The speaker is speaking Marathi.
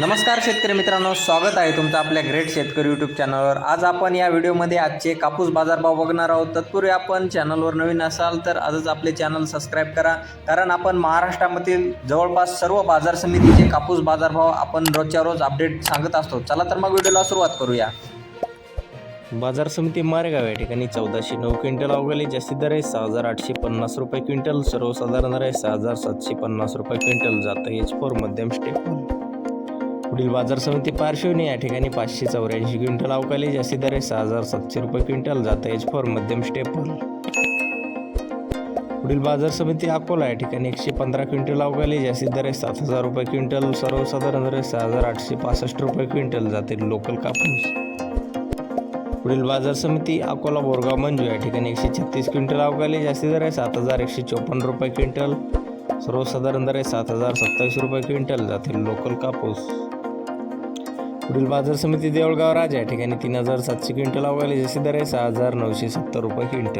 नमस्कार शेतकरी मित्रांनो स्वागत आहे तुमचं आपल्या ग्रेट शेतकरी यूट्यूब चॅनलवर आज आपण या व्हिडिओमध्ये आजचे कापूस बाजारभाव बघणार आहोत. तत्पूर्वी आपण चॅनलवर नवीन असाल तर आजच आपले चॅनल सबस्क्राईब करा. कारण आपण महाराष्ट्रामधील जवळपास सर्व बाजार समितीचे कापूस बाजारभाव आपण रोजच्या रोज अपडेट सांगत असतो. चला तर मग व्हिडिओला सुरुवात करूया. बाजार समिती मारेगाव या ठिकाणी चौदाशे नऊ क्विंटल अवघाली जास्तीत दर आहे. सहा हजार आठशे पन्नास रुपये क्विंटल सर्वसाधारण दर आहे. सहा हजार सातशे पन्नास रुपये क्विंटल जातं. एच फोर मध्यम स्टेप पुढील बाजार समिती पार्श्वनी या ठिकाणी पाचशे चौऱ्याऐंशी क्विंटल अवकाली जास्ती दर आहे. सहा हजार सातशे रुपये क्विंटल जात एच फोर मध्यम स्टेपल पुढील बाजार समिती अकोला या ठिकाणी एकशे पंधरा क्विंटल अवकाली जास्ती दर आहे. सात हजार रुपये क्विंटल सर्वसाधारण दर आहे. सहा हजार आठशे पासष्ट रुपये क्विंटल जाते लोकल कापूस. पुढील बाजार समिती अकोला बोरगाव मंजू या ठिकाणी एकशे छत्तीस क्विंटल अवकाली जास्ती दर आहे. सात हजार एकशे चोपन्न रुपये क्विंटल. सर्वसाधारण दर आहे. सात हजार सत्तावीस रुपये क्विंटल जातील लोकल कापूस. पुढील बाजार समिती देऊळगाव राजा या ठिकाणी तीन हजार सातशे क्विंटल अवघाली जसे दर आहे सहा हजार नऊशे सत्तर रुपये क्विंटल.